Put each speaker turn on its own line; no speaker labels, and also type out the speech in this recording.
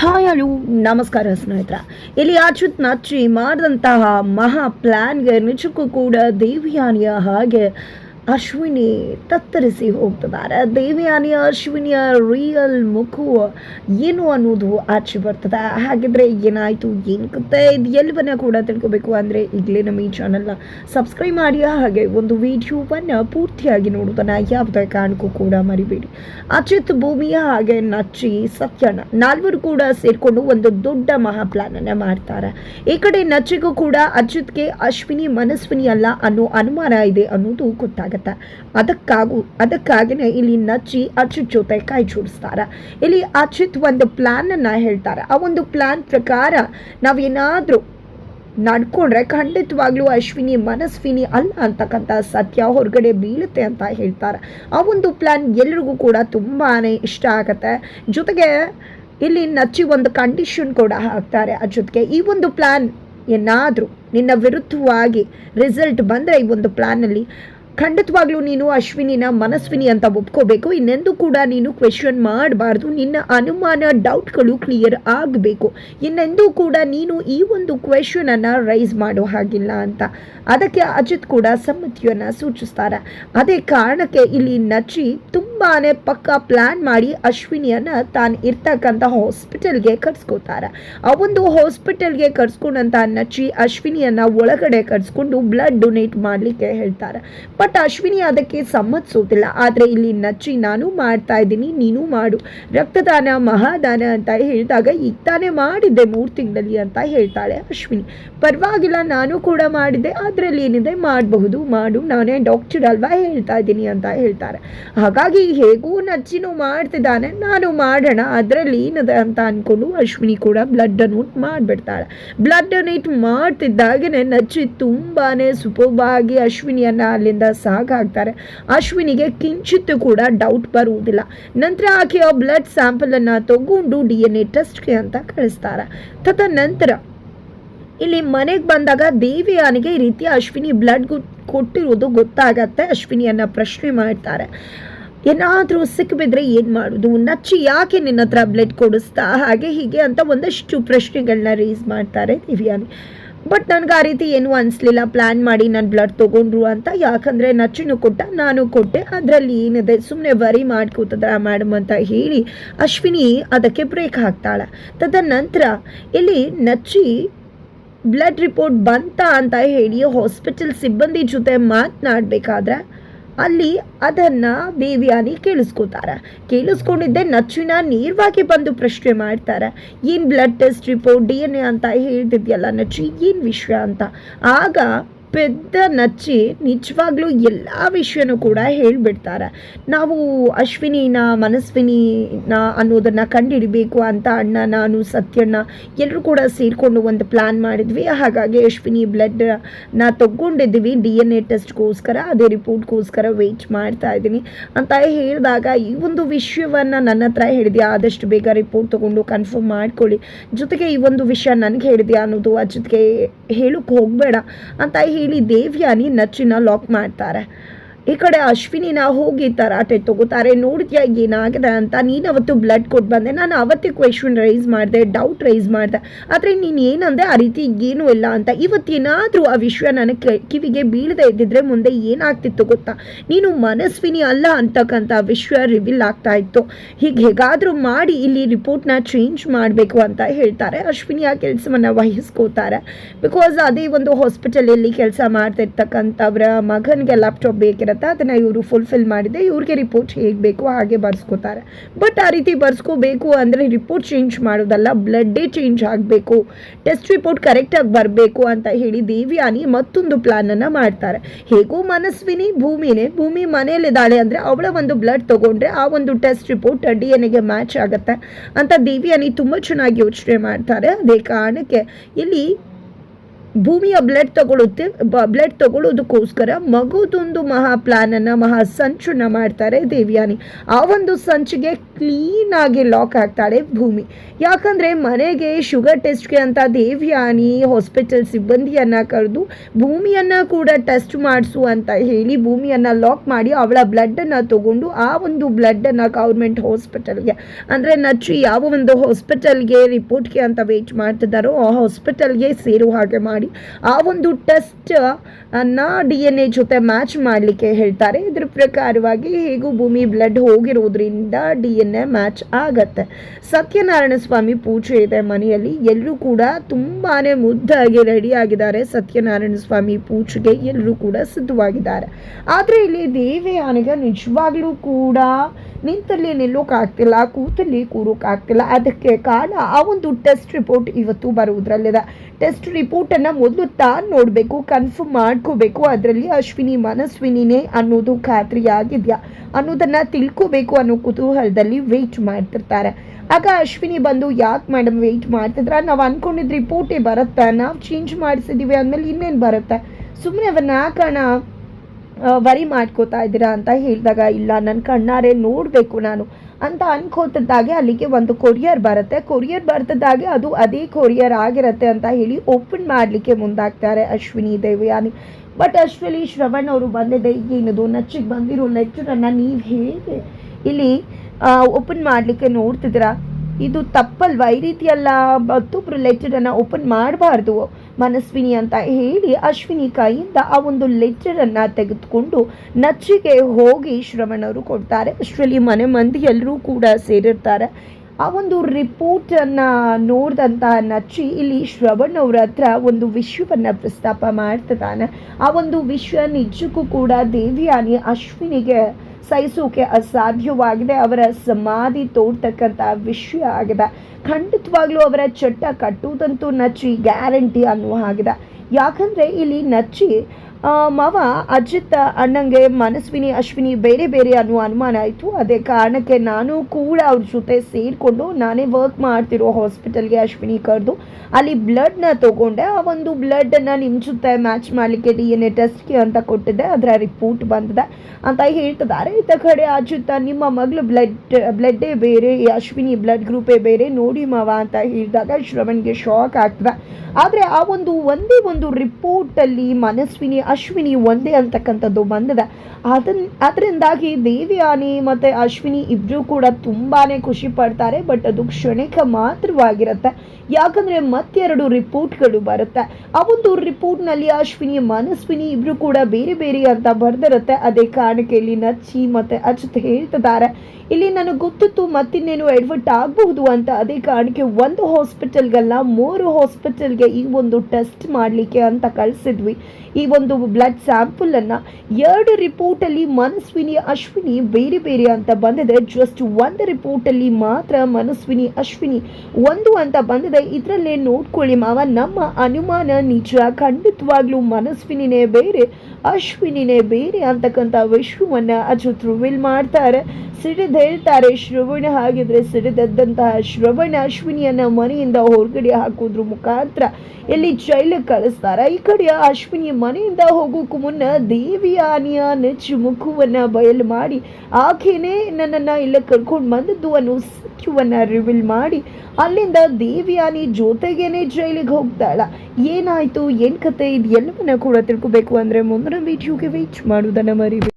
Hi ಅಳು ನಮಸ್ಕಾರ ಸ್ನೇಹಿತರ. ಇಲ್ಲಿ ಅಚ್ಯುತ್ ನಚ್ಚಿ ಮಾಡಿದಂತಹ ಮಹಾ ಪ್ಲ್ಯಾನ್ಗೆ ನಿಜಕ್ಕೂ ಕೂಡ ದೇವಿಯಾನಿಯ ಹಾಗೆ ಅಶ್ವಿನಿ ತತ್ತರಿಸಿ ಹೋಗ್ತಿದ್ದಾರೆ. ದೇವಿಯಾನಿಯ ಅಶ್ವಿನಿಯ ರಿಯಲ್ ಮುಖವು ಏನು ಅನ್ನೋದು ಆಚೆ ಬರ್ತದೆ. ಹಾಗಿದ್ರೆ ಏನಾಯಿತು, ಏನು ಕತೆ ಇದು ಎಲ್ಲವನ್ನ ಕೂಡ ತಿಳ್ಕೊಬೇಕು ಅಂದರೆ ಈಗಲೇ ನಮ್ಮ ಈ ಚಾನಲ್ನ ಸಬ್ಸ್ಕ್ರೈಬ್ ಮಾಡಿ. ಹಾಗೆ ಒಂದು ವಿಡಿಯೋವನ್ನು ಪೂರ್ತಿಯಾಗಿ ನೋಡೋದನ್ನು ಯಾವುದೇ ಕಾರಣಕ್ಕೂ ಕೂಡ ಮರಿಬೇಡಿ. ಅಚ್ಯುತ್ ಭೂಮಿಯ ಹಾಗೆ ನಚ್ಚಿ ಸತ್ಯನ ನಾಲ್ವರು ಕೂಡ ಸೇರಿಕೊಂಡು ಒಂದು ದೊಡ್ಡ ಮಹಾ ಪ್ಲಾನ್ ಅನ್ನ ಮಾಡ್ತಾರೆ. ಈ ಕಡೆ ನಚ್ಚಿಗೂ ಕೂಡ ಅಚ್ಯುತ್ಗೆ ಅಶ್ವಿನಿ ಮನಸ್ವಿನಿ ಅಲ್ಲ ಅನ್ನೋ ಅನುಮಾನ ಇದೆ ಅನ್ನೋದು ಗೊತ್ತಾಗತ್ತೆ. ಅದಕ್ಕಾಗೂ, ಅದಕ್ಕಾಗಿನೇ ಇಲ್ಲಿ ನಚ್ಚಿ ಅಚ್ಯುತ್ ಜೊತೆ ಕೈ ಜೋಡಿಸ್ತಾರೆ. ಇಲ್ಲಿ ಅಚ್ಯುತ್ ಒಂದು ಪ್ಲ್ಯಾನನ್ನು ಹೇಳ್ತಾರೆ. ಆ ಒಂದು ಪ್ಲ್ಯಾನ್ ಪ್ರಕಾರ ನಾವೇನಾದರೂ ನಡ್ಕೊಂಡ್ರೆ ಖಂಡಿತವಾಗ್ಲೂ ಅಶ್ವಿನಿ ಮನಸ್ವಿನಿ ಅಲ್ಲ ಅಂತಕ್ಕಂಥ ಸತ್ಯ ಹೊರಗಡೆ ಬೀಳುತ್ತೆ ಅಂತ ಹೇಳ್ತಾರೆ. ಆ ಒಂದು ಪ್ಲ್ಯಾನ್ ಎಲ್ರಿಗೂ ಕೂಡ ತುಂಬಾ ಇಷ್ಟ ಆಗತ್ತೆ. ಜೊತೆಗೆ ಇಲ್ಲಿ ನಚ್ಚಿ ಒಂದು ಕಂಡೀಷನ್ ಕೂಡ ಹಾಕ್ತಾರೆ ಆ ಜೊತೆಗೆ ಈ ಒಂದು ಪ್ಲ್ಯಾನ್ ಏನಾದರೂ ನಿನ್ನ ವಿರುದ್ಧವಾಗಿ ರಿಸಲ್ಟ್ ಬಂದರೆ ಈ ಒಂದು ಪ್ಲ್ಯಾನಲ್ಲಿ ಖಂಡಿತವಾಗ್ಲೂ ನೀನು ಅಶ್ವಿನಿನ ಮನಸ್ವಿನಿ ಅಂತ ಒಪ್ಕೋಬೇಕು. ಇನ್ನೆಂದೂ ಕೂಡ ನೀನು ಕ್ವೆಶನ್ ಮಾಡಬಾರ್ದು. ನಿನ್ನ ಅನುಮಾನ ಡೌಟ್ಗಳು ಕ್ಲಿಯರ್ ಆಗಬೇಕು. ಇನ್ನೆಂದೂ ಕೂಡ ನೀನು ಈ ಒಂದು ಕ್ವೆಶನನ್ನು ರೈಸ್ ಮಾಡೋ ಹಾಗಿಲ್ಲ ಅಂತ. ಅದಕ್ಕೆ ಅಜಿತ್ ಕೂಡ ಸಮ್ಮತಿಯನ್ನು ಸೂಚಿಸ್ತಾರೆ. ಅದೇ ಕಾರಣಕ್ಕೆ ಇಲ್ಲಿ ನಚಿ ತುಂಬಾ ಪಕ್ಕ ಪ್ಲ್ಯಾನ್ ಮಾಡಿ ಅಶ್ವಿನಿಯನ್ನು ತಾನು ಇರ್ತಕ್ಕಂಥ ಹಾಸ್ಪಿಟಲ್ಗೆ ಕರ್ಸ್ಕೋತಾರೆ. ಆ ಒಂದು ಹಾಸ್ಪಿಟಲ್ಗೆ ಕರ್ಸ್ಕೊಂಡಂತ ನಚಿ ಅಶ್ವಿನಿಯನ್ನು ಒಳಗಡೆ ಕರ್ಸ್ಕೊಂಡು ಬ್ಲಡ್ ಡೊನೇಟ್ ಮಾಡಲಿಕ್ಕೆ ಹೇಳ್ತಾರೆ. ಬಟ್ ಅಶ್ವಿನಿ ಅದಕ್ಕೆ ಸಮ್ಮತಿಸೋದಿಲ್ಲ. ಆದರೆ ಇಲ್ಲಿ ನಚ್ಚಿ, ನಾನು ಮಾಡ್ತಾ ಇದ್ದೀನಿ, ನೀನು ಮಾಡು. ರಕ್ತದಾನ ಮಹಾದಾನ ಅಂತ ಹೇಳಿದಾಗ, ಈಗ ತಾನೇ ಮಾಡಿದ್ದೆ ಮೂರು ತಿಂಗಳಲ್ಲಿ ಅಂತ ಹೇಳ್ತಾಳೆ ಅಶ್ವಿನಿ. ಪರವಾಗಿಲ್ಲ, ನಾನು ಕೂಡ ಮಾಡಿದ್ದೆ ಅದರಲ್ಲಿ ಏನಿದೆ ಮಾಡಬಹುದು, ಮಾಡು. ನಾನೇ ಡಾಕ್ಟರ್ ಅಲ್ವಾ, ಹೇಳ್ತಾ ಇದ್ದೀನಿ ಅಂತ ಹೇಳ್ತಾರೆ. ಹಾಗಾಗಿ ಹೇಗೂ ನಚ್ಚಿನೂ ಮಾಡ್ತಿದ್ದಾನೆ, ನಾನು ಮಾಡೋಣ, ಅದರಲ್ಲಿ ಏನಿದೆ ಅಂತ ಅಂದ್ಕೊಂಡು ಅಶ್ವಿನಿ ಕೂಡ ಬ್ಲಡ್ ಡೊನೇಟ್ ಮಾಡಿಬಿಡ್ತಾಳೆ. ಬ್ಲಡ್ ಡೊನೇಟ್ ಮಾಡ್ತಿದ್ದಾಗನೇ ನಚ್ಚಿ ತುಂಬಾ ಸುಪವಾಗಿ ಅಶ್ವಿನಿಯನ್ನು ಅಲ್ಲಿಂದ ಸಾಕಾಗ್ತಾರೆ ಅಶ್ವಿನಿಗೆ ಕಿಂಚಿತ್ತು ಕೂಡ ಡೌಟ್ ಬರುವುದಿಲ್ಲ. ನಂತರ ಆಕೆಯ ಬ್ಲಡ್ ಸ್ಯಾಂಪಲನ್ನು ತಗೊಂಡು ಡಿ ಎನ್ ಎ ಟೆಸ್ಟ್ಗೆ ಅಂತ ಕಳಿಸ್ತಾರೆ. ತದನಂತರ ಇಲ್ಲಿ ಮನೆಗೆ ಬಂದಾಗ ದೇವಿಯಾನಿಗೆ ಈ ರೀತಿ ಅಶ್ವಿನಿ ಬ್ಲಡ್ ಕೊಟ್ಟಿರೋದು ಗೊತ್ತಾಗತ್ತೆ. ಅಶ್ವಿನಿಯನ್ನ ಪ್ರಶ್ನೆ ಮಾಡ್ತಾರೆ. ಏನಾದರೂ ಸಿಕ್ಕಿಬಿದ್ರೆ ಏನು ಮಾಡೋದು? ನಚ್ಚಿ ಯಾಕೆ ನಿನ್ನ ಹತ್ರ ಬ್ಲಡ್ ಕೊಡಿಸ್ತಾ? ಹಾಗೆ ಹೀಗೆ ಅಂತ ಒಂದಷ್ಟು ಪ್ರಶ್ನೆಗಳನ್ನ ರೇಸ್ ಮಾಡ್ತಾರೆ ದಿವ್ಯಾನಿ. ಬಟ್ ನನಗೆ ಆ ರೀತಿ ಏನೂ ಅನಿಸ್ಲಿಲ್ಲ. ಪ್ಲ್ಯಾನ್ ಮಾಡಿ ನಾನು ಬ್ಲಡ್ ತೊಗೊಂಡ್ರು ಅಂತ. ಯಾಕಂದರೆ ನಚ್ಚಿನೂ ಕೊಟ್ಟ, ನಾನು ಕೊಟ್ಟೆ. ಅದರಲ್ಲಿ ಏನಿದೆ? ಸುಮ್ಮನೆ ವರಿ ಮಾಡ್ಕೋತದ್ರ ಮೇಡಮ್ ಅಂತ ಹೇಳಿ ಅಶ್ವಿನಿ ಅದಕ್ಕೆ ಬ್ರೇಕ್ ಹಾಕ್ತಾಳೆ. ತದನಂತರ ಇಲ್ಲಿ ನಚ್ಚಿ ಬ್ಲಡ್ ರಿಪೋರ್ಟ್ ಬಂತ ಅಂತ ಹೇಳಿ ಹಾಸ್ಪಿಟಲ್ ಸಿಬ್ಬಂದಿ ಜೊತೆ ಮಾತನಾಡಬೇಕಾದ್ರೆ ಅಲ್ಲಿ ಅದನ್ನು ದೇವಿಯಾನಿ ಕೇಳಿಸ್ಕೊತಾರೆ ಕೇಳಿಸ್ಕೊಂಡಿದ್ದೆ ನಚ್ಚಿನ ನೇರವಾಗಿ ಬಂದು ಪ್ರಶ್ನೆ ಮಾಡ್ತಾರೆ. ಏನು blood test report D N A ಅಂತ ಹೇಳ್ತಿದ್ಯಲ್ಲ ನಚ್ಚಿ, ಏನು ವಿಷಯ ಅಂತ. ಆಗ ಪೆದ್ದ ನಚ್ಚಿ ನಿಜವಾಗ್ಲೂ ಎಲ್ಲ ವಿಷಯನೂ ಕೂಡ ಹೇಳಿಬಿಡ್ತಾರೆ. ನಾವು ಅಶ್ವಿನಿನ ಮನಸ್ವಿನಿನ ಅನ್ನೋದನ್ನು ಕಂಡುಹಿಡಿಬೇಕು ಅಂತ ಅಣ್ಣ, ನಾನು, ಸತ್ಯಣ್ಣ ಎಲ್ಲರೂ ಕೂಡ ಸೇರಿಕೊಂಡು ಒಂದು ಪ್ಲ್ಯಾನ್ ಮಾಡಿದ್ವಿ. ಹಾಗಾಗಿ ಅಶ್ವಿನಿ ಬ್ಲಡ್ನ ತಗೊಂಡಿದ್ದೀವಿ. ಡಿ ಎನ್ ಎ ಟೆಸ್ಟ್ಗೋಸ್ಕರ ಅದೇ ರಿಪೋರ್ಟ್ಗೋಸ್ಕರ ವೆಯ್ಟ್ ಮಾಡ್ತಾ ಇದ್ದೀನಿ. ಅಂತ ಹೇಳಿದಾಗ ಈ ಒಂದು ವಿಷಯವನ್ನು ನನ್ನ ಹತ್ರ ಹೇಳಿದೆಯಾ? ಆದಷ್ಟು ಬೇಗ ರಿಪೋರ್ಟ್ ತೊಗೊಂಡು ಕನ್ಫರ್ಮ್ ಮಾಡ್ಕೊಳ್ಳಿ. ಜೊತೆಗೆ ಈ ಒಂದು ವಿಷಯ ನನಗೆ ಹೇಳಿದೆಯಾ ಅನ್ನೋದು ಅಜಿತ್ಗೆ ಹೇಳಕ್ಕೆ ಹೋಗಬೇಡ. ಅಂತ ಹೇಳಿ ದೇವ್ಯಾನಿ ನಚ್ಚಿನ ಲಾಕ್ ಮಾಡ್ತಾರೆ. ಈ ಕಡೆ ಅಶ್ವಿನಿನ ಹೋಗಿ ತರಾಟೆ ತಗೋತಾರೆ. ನೋಡಿದ್ಯಾ ಏನಾಗಿದೆ ಅಂತ. ನೀನು ಅವತ್ತು ಬ್ಲಡ್ ಕೊಟ್ಟು ಬಂದೆ. ನಾನು ಅವತ್ತೇ ಕ್ವೆಶನ್ ರೈಸ್ ಮಾಡಿದೆ ಡೌಟ್ ರೈಸ್ ಮಾಡಿದೆ. ಆದರೆ ನೀನು ಏನಂದೆ? ಆ ರೀತಿ ಏನೂ ಇಲ್ಲ ಅಂತ. ಇವತ್ತೇನಾದರೂ ಆ ವಿಷಯ ನನಗೆ ಕಿವಿಗೆ ಬೀಳದೆ ಇದ್ದಿದ್ರೆ ಮುಂದೆ ಏನಾಗ್ತಿತ್ತು ಗೊತ್ತಾ? ನೀನು ಮನಸ್ವಿನಿ ಅಲ್ಲ ಅಂತಕ್ಕಂಥ ವಿಷಯ ರಿವೀಲ್ ಆಗ್ತಾ ಇತ್ತು. ಹೀಗೆ ಹೇಗಾದರೂ ಮಾಡಿ ಇಲ್ಲಿ ರಿಪೋರ್ಟ್ನ ಚೇಂಜ್ ಮಾಡಬೇಕು ಅಂತ ಹೇಳ್ತಾರೆ. ಅಶ್ವಿನಿ ಆ ಕೆಲಸವನ್ನು ವಹಿಸ್ಕೋತಾರೆ ಬಿಕಾಸ್ ಅದೇ ಒಂದು ಹಾಸ್ಪಿಟಲಲ್ಲಿ ಕೆಲಸ ಮಾಡ್ತಿರ್ತಕ್ಕಂಥವ್ರ ಮಗನಿಗೆ ಲ್ಯಾಪ್ಟಾಪ್ ಬೇಕಿರುತ್ತೆ. ಅದನ್ನು ಇವರು ಫುಲ್ಫಿಲ್ ಮಾಡಿದೆ ಇವ್ರಿಗೆ ರಿಪೋರ್ಟ್ ಹೇಗೆ ಬೇಕು ಹಾಗೆ ಬರ್ಸ್ಕೋತಾರೆ. ಬಟ್ ಆ ರೀತಿ ಬರ್ಸ್ಕೋಬೇಕು ಅಂದರೆ ರಿಪೋರ್ಟ್ ಚೇಂಜ್ ಮಾಡೋದಲ್ಲ ಬ್ಲಡ್ಡೇ ಚೇಂಜ್ ಆಗಬೇಕು. ಟೆಸ್ಟ್ ರಿಪೋರ್ಟ್ ಕರೆಕ್ಟಾಗಿ ಬರಬೇಕು ಅಂತ ಹೇಳಿ ದೇವಿಯಾನಿ ಮತ್ತೊಂದು ಪ್ಲ್ಯಾನನ್ನು ಮಾಡ್ತಾರೆ. ಹೇಗೂ ಮನಸ್ವಿನಿ ಭೂಮಿನೇ, ಭೂಮಿ ಮನೆಯಲ್ಲಿದ್ದಾಳೆ ಅಂದರೆ ಅವಳ ಒಂದು ಬ್ಲಡ್ ತೊಗೊಂಡ್ರೆ ಆ ಒಂದು ಟೆಸ್ಟ್ ರಿಪೋರ್ಟ್ ಡಿ ಎನ್ ಎಗೆ ಮ್ಯಾಚ್ ಆಗುತ್ತೆ ಅಂತ ದೇವಿಯಾನಿ ತುಂಬ ಚೆನ್ನಾಗಿ ಯೋಚನೆ ಮಾಡ್ತಾರೆ. ಅದೇ ಕಾರಣಕ್ಕೆ ಇಲ್ಲಿ ಭೂಮಿಯ ಬ್ಲಡ್ ತಗೊಳುತ್ತೆ ಬ್ಲಡ್ ತಗೊಳ್ಳೋದಕ್ಕೋಸ್ಕರ ಮಗುದೊಂದು ಮಹಾ ಪ್ಲಾನನ್ನು, ಮಹಾ ಸಂಚನ್ನ ಮಾಡ್ತಾರೆ ದೇವ್ಯಾನಿ. ಆ ಒಂದು ಸಂಚಿಗೆ ಕ್ಲೀನಾಗಿ ಲಾಕ್ ಆಗ್ತಾಳೆ ಭೂಮಿ. ಯಾಕಂದರೆ ಮನೆಗೆ ಶುಗರ್ ಟೆಸ್ಟ್ಗೆ ಅಂತ ದೇವ್ಯಾನಿ ಹಾಸ್ಪಿಟಲ್ ಸಿಬ್ಬಂದಿಯನ್ನು ಕರೆದು ಭೂಮಿಯನ್ನು ಕೂಡ ಟೆಸ್ಟ್ ಮಾಡಿಸು ಅಂತ ಹೇಳಿ ಭೂಮಿಯನ್ನು ಲಾಕ್ ಮಾಡಿ ಅವಳ ಬ್ಲಡ್ಡನ್ನು ತಗೊಂಡು ಆ ಒಂದು ಬ್ಲಡ್ಡನ್ನು ಗೌರ್ಮೆಂಟ್ ಹಾಸ್ಪಿಟಲ್ಗೆ ಅಂದರೆ ನಚ್ಚು ಯಾವ ಒಂದು ಹಾಸ್ಪಿಟಲ್ಗೆ ರಿಪೋರ್ಟ್ಗೆ ಅಂತ ವೇಟ್ ಮಾಡ್ತಿದ್ದಾರೋ ಆ ಹಾಸ್ಪಿಟಲ್ಗೆ ಸೇರುವ ಹಾಗೆ ಮಾಡಿ ಆ ಒಂದು ಟೆಸ್ಟ್ ಅನ್ನ ಡಿ ಎನ್ ಎ ಜೊತೆ ಮ್ಯಾಚ್ ಮಾಡಲಿಕ್ಕೆ ಹೇಳ್ತಾರೆ. ಇದ್ರ ಪ್ರಕಾರವಾಗಿ ಹೇಗೂ ಭೂಮಿ ಬ್ಲಡ್ ಹೋಗಿರೋದ್ರಿಂದ ಡಿ ಎನ್ ಎ ಮ್ಯಾಚ್ ಆಗತ್ತೆ. ಸತ್ಯನಾರಾಯಣ ಸ್ವಾಮಿ ಪೂಜೆ ಇದೆ ಮನೆಯಲ್ಲಿ. ಎಲ್ಲರೂ ಕೂಡ ತುಂಬಾನೇ ಮುದ್ದಾಗಿ ರೆಡಿ ಆಗಿದ್ದಾರೆ. ಸತ್ಯನಾರಾಯಣ ಸ್ವಾಮಿ ಪೂಜೆಗೆ ಎಲ್ಲರೂ ಕೂಡ ಸಿದ್ಧವಾಗಿದ್ದಾರೆ. ಆದರೆ ಇಲ್ಲಿ ದೇವಯಾನಿಗೆ ನಿಜವಾಗ್ಲೂ ಕೂಡ ನಿಂತಲ್ಲಿ ನಿಲ್ಲೋಕ್ಕಾಗ್ತಿಲ್ಲ ಕೂತಲ್ಲಿ ಕೂರೋಕ್ಕಾಗ್ತಿಲ್ಲ ಅದಕ್ಕೆ ಕಾರಣ ಆ ಒಂದು ಟೆಸ್ಟ್ ರಿಪೋರ್ಟ್ ಇವತ್ತು ಬರುವುದರಲ್ಲಿದೆ ಟೆಸ್ಟ್ ರಿಪೋರ್ಟನ್ನು ಮೊದಲು ತಾನು ನೋಡಬೇಕು ಕನ್ಫರ್ಮ್ ಮಾಡ್ಕೋಬೇಕು. ಅದರಲ್ಲಿ ಅಶ್ವಿನಿ ಮನಸ್ವಿನಿನೇ ಅನ್ನೋದು ಖಾತ್ರಿ ಆಗಿದೆಯಾ ಅನ್ನೋದನ್ನು ತಿಳ್ಕೋಬೇಕು ಅನ್ನೋ ಕುತೂಹಲದಲ್ಲಿ ವೆಯ್ಟ್ ಮಾಡ್ತಿರ್ತಾರೆ. ಆಗ ಅಶ್ವಿನಿ ಬಂದು ಯಾಕೆ ಮೇಡಮ್ ವೆಯ್ಟ್ ಮಾಡ್ತಿದ್ರ? ನಾವು ಅಂದ್ಕೊಂಡಿದ್ದು ರಿಪೋರ್ಟೇ ಬರುತ್ತೆ? ನಾವು ಚೇಂಜ್ ಮಾಡಿಸಿದ್ದೀವಿ ಅಂದಮೇಲೆ ಇನ್ನೇನು ಬರುತ್ತೆ? ಸುಮ್ಮನೆ ಅವನ್ನ ಯಾಕಣ ವರಿ ಮಾಡ್ಕೋತಾ ಇದ್ದೀರಾ ಅಂತ ಹೇಳಿದಾಗ, ಇಲ್ಲ ನನ್ನ ಕಣ್ಣಾರೆ ನೋಡಬೇಕು ನಾನು ಅಂತ ಅನ್ಕೋತಿದ್ದಾಗೆ ಅಲ್ಲಿಗೆ ಒಂದು ಕೊರಿಯರ್ ಬರುತ್ತೆ. ಕೊರಿಯರ್ ಬರ್ತಿದ್ದಾಗೆ ಅದು ಅದೇ ಕೊರಿಯರ್ ಆಗಿರುತ್ತೆ ಅಂತ ಹೇಳಿ ಓಪನ್ ಮಾಡಲಿಕ್ಕೆ ಮುಂದಾಗ್ತಾರೆ ಅಶ್ವಿನಿ ದೇವಯಾನಿ. ಬಟ್ ಅಶ್ವಿನಿ ಶ್ರವಣ್ ಅವರು ಬಂದಿದೆ ಏನದು ನಚ್ಚಿಗೆ ಬಂದಿರೋ ಲೆಕ್ಚರನ್ನು ನೀವು ಹೇಗೆ ಇಲ್ಲಿ ಓಪನ್ ಮಾಡಲಿಕ್ಕೆ ನೋಡ್ತಿದ್ದೀರಾ? ಇದು ತಪ್ಪಲ್ವಾ? ಈ ರೀತಿಯೆಲ್ಲ ಮತ್ತೊಬ್ಬರು ಲೆಟರನ್ನು ಓಪನ್ ಮಾಡಬಾರ್ದು. ಮನಸ್ವಿನಿ ಅಂತ ಹೇಳಿ ಅಶ್ವಿನಿ ಕೈಯಿಂದ ಆ ಒಂದು ಲೆಟರನ್ನು ತೆಗೆದುಕೊಂಡು ನಚ್ಚಿಗೆ ಹೋಗಿ ಶ್ರವಣವರು ಕೊಡ್ತಾರೆ. ಅಷ್ಟರಲ್ಲಿ ಮನೆ ಮಂದಿ ಎಲ್ಲರೂ ಕೂಡ ಸೇರಿರ್ತಾರೆ. ಆ ಒಂದು ರಿಪೋರ್ಟನ್ನು ನೋಡಿದಂಥ ನಚ್ಚಿ ಇಲ್ಲಿ ಶ್ರವಣ್ ಅವ್ರ ಹತ್ರ ಒಂದು ವಿಷಯವನ್ನು ಪ್ರಸ್ತಾಪ ಮಾಡ್ತಿದ್ದಾನೆ. ಆ ಒಂದು ವಿಷಯ ನಿಜಕ್ಕೂ ಕೂಡ ದೇವಿಯಾನಿ ಅಶ್ವಿನಿಗೆ ಸಹಿಸೋಕೆ ಅಸಾಧ್ಯವಾಗಿದೆ. ಅವರ ಸಮಾಧಿ ತೋಡ್ತಕ್ಕಂಥ ವಿಷಯ ಆಗಿದೆ. ಖಂಡಿತವಾಗ್ಲೂ ಅವರ ಚಟ್ಟ ಕಟ್ಟುವುದಂತೂ ನಚ್ಚಿ ಗ್ಯಾರಂಟಿ ಅನ್ನುವ ಆಗಿದೆ ಯಾಕಂದರೆ ಇಲ್ಲಿ ನಚ್ಚಿ ಮಾವ, ಅಜಿತ್ ಅಣ್ಣಂಗೆ ಮನಸ್ವಿನಿ, ಅಶ್ವಿನಿ ಬೇರೆ ಬೇರೆ ಅನ್ನೋ ಅನುಮಾನ ಆಯಿತು. ಅದೇ ಕಾರಣಕ್ಕೆ ನಾನು ಕೂಡ ಅವ್ರ ಜೊತೆ ಸೇರಿಕೊಂಡು ನಾನೇ ವರ್ಕ್ ಮಾಡ್ತಿರೋ ಹಾಸ್ಪಿಟಲ್ಗೆ ಅಶ್ವಿನಿ ಕರೆದು ಅಲ್ಲಿ ಬ್ಲಡ್ನ ತೊಗೊಂಡೆ. ಆ ಒಂದು ಬ್ಲಡ್ಡನ್ನು ನಿಮ್ಮ ಜೊತೆ ಮ್ಯಾಚ್ ಮಾಡಲಿಕ್ಕೆ ಡಿ ಎನ್ ಎ ಟೆಸ್ಟ್ಗೆ ಅಂತ ಕೊಟ್ಟಿದ್ದೆ. ಅದರ ರಿಪೋರ್ಟ್ ಬಂದಿದೆ ಅಂತ ಹೇಳ್ತಿದ್ದಾರೆ ಇತ್ತ ಕಡೆ ಅಜಿತ್, ನಿಮ್ಮ ಮಗಳು ಬ್ಲಡ್ ಬ್ಲಡ್ಡೇ ಬೇರೆ, ಅಶ್ವಿನಿ ಬ್ಲಡ್ ಗ್ರೂಪೇ ಬೇರೆ, ನೋಡಿ ಮಾವ ಅಂತ ಹೇಳಿದಾಗ ಶ್ರವಣ್ಗೆ ಶಾಕ್ ಆಗ್ತದೆ. ಆದರೆ ಆ ಒಂದು ಒಂದೇ ಒಂದು ರಿಪೋರ್ಟಲ್ಲಿ ಮನಸ್ವಿನಿ, ಅಶ್ವಿನಿ ಒಂದೇ ಅಂತಕ್ಕಂಥದ್ದು ಬಂದಿದೆ. ಅದನ್, ಅದರಿಂದಾಗಿ ದೇವಿಯಾನಿ ಮತ್ತು ಅಶ್ವಿನಿ ಇಬ್ಬರೂ ಕೂಡ ತುಂಬಾ ಖುಷಿ ಪಡ್ತಾರೆ, ಬಟ್ ಅದು ಕ್ಷಣಿಕ ಮಾತ್ರವಾಗಿರುತ್ತೆ. ಯಾಕಂದರೆ ಮತ್ತೆರಡು ರಿಪೋರ್ಟ್ಗಳು ಬರುತ್ತೆ. ಆ ಒಂದು ರಿಪೋರ್ಟ್ನಲ್ಲಿ ಅಶ್ವಿನಿ, ಮನಸ್ವಿನಿ ಇಬ್ಬರು ಕೂಡ ಬೇರೆ ಬೇರೆ ಅಂತ ಬರ್ದಿರುತ್ತೆ. ಅದೇ ಕಾರಣಕ್ಕೆ ಇಲ್ಲಿ ನಚ್ಚಿ ಮತ್ತು ಅಚ್ಯುತ್ ಹೇಳ್ತಿದ್ದಾರೆ. ಇಲ್ಲಿ ನನಗೆ ಗೊತ್ತಿತ್ತು ಮತ್ತಿನ್ನೇನು ಅಡ್ವರ್ಟ್ ಆಗಬಹುದು ಅಂತ. ಅದೇ ಕಾರಣಕ್ಕೆ ಒಂದು ಹಾಸ್ಪಿಟಲ್ಗಲ್ಲ ಮೂರು ಹಾಸ್ಪಿಟಲ್ಗೆ ಈ ಒಂದು ಟೆಸ್ಟ್ ಮಾಡಲಿಕ್ಕೆ ಅಂತ ಕಳಿಸಿದ್ವಿ. ಈ ಒಂದು ಬ್ಲಡ್ ಸ್ಯಾಂಪಲನ್ನು ಎರಡು ರಿಪೋರ್ಟಲ್ಲಿ ಮನಸ್ವಿನಿ, ಅಶ್ವಿನಿ ಬೇರೆ ಬೇರೆ ಅಂತ ಬಂದಿದೆ. ಜಸ್ಟ್ ಒಂದು ರಿಪೋರ್ಟಲ್ಲಿ ಮಾತ್ರ ಮನಸ್ವಿನಿ, ಅಶ್ವಿನಿ ಒಂದು ಅಂತ ಬಂದಿದೆ. ಇದರಲ್ಲೇ ನೋಡ್ಕೊಳ್ಳಿ ಮಾವ, ನಮ್ಮ ಅನುಮಾನ ನಿಜ, ಖಂಡಿತವಾಗ್ಲೂ ಮನಸ್ವಿನಿನೇ ಬೇರೆ, ಅಶ್ವಿನಿನೇ ಬೇರೆ ಅಂತಕ್ಕಂಥ ವಿಶ್ವವನ್ನು ಅಜುತ್ ರಿವೀಲ್ ಮಾಡ್ತಾರೆ. ಸಿಡಿದು ಹೇಳ್ತಾರೆ, ಶ್ರವಣ ಹಾಗಿದ್ರೆ ಸಿಡಿದದ್ದಂತಹ ಶ್ರವಣ ಅಶ್ವಿನಿಯನ್ನ ಮನೆಯಿಂದ ಹೊರಗಡೆ ಹಾಕೋದ್ರ ಮುಖಾಂತರ ಇಲ್ಲಿ ಜೈಲಿಗೆ ಕಳಿಸ್ತಾರೆ. ಈ ಕಡೆಯ ಅಶ್ವಿನಿ ಮನೆಯಿಂದ ಹೋಗೋಕ್ಕೂ ಮುನ್ನ ದೇವಿ ಆನೆಯ ನೆಚ್ಚು ಮುಖವನ್ನ ಬಯಲು ಮಾಡಿ, ಆಕೆನೇ ನನ್ನನ್ನು ಇಲ್ಲ ಕರ್ಕೊಂಡು ಬಂದದ್ದು ಅನ್ನೋ ಸತ್ಯವನ್ನ ರಿವೀಲ್ ಮಾಡಿ, ಅಲ್ಲಿಂದ ದೇವಿ ಆನೆ ಜೊತೆಗೇನೆ ಜೈಲಿಗೆ ಹೋಗ್ತಾಳ. ಏನಾಯ್ತು? ಏನ್ ಕತೆ ಇದು ಎಲ್ಲವನ್ನ ಕೂಡ ತಿಳ್ಕೊಬೇಕು ಅಂದ್ರೆ ಮುಂದಿನ ವಿಡಿಯೋಗೆ ವೆಯ್ಟ್ ಮಾಡೋದನ್ನು ಮರಿಬೇಡಿ.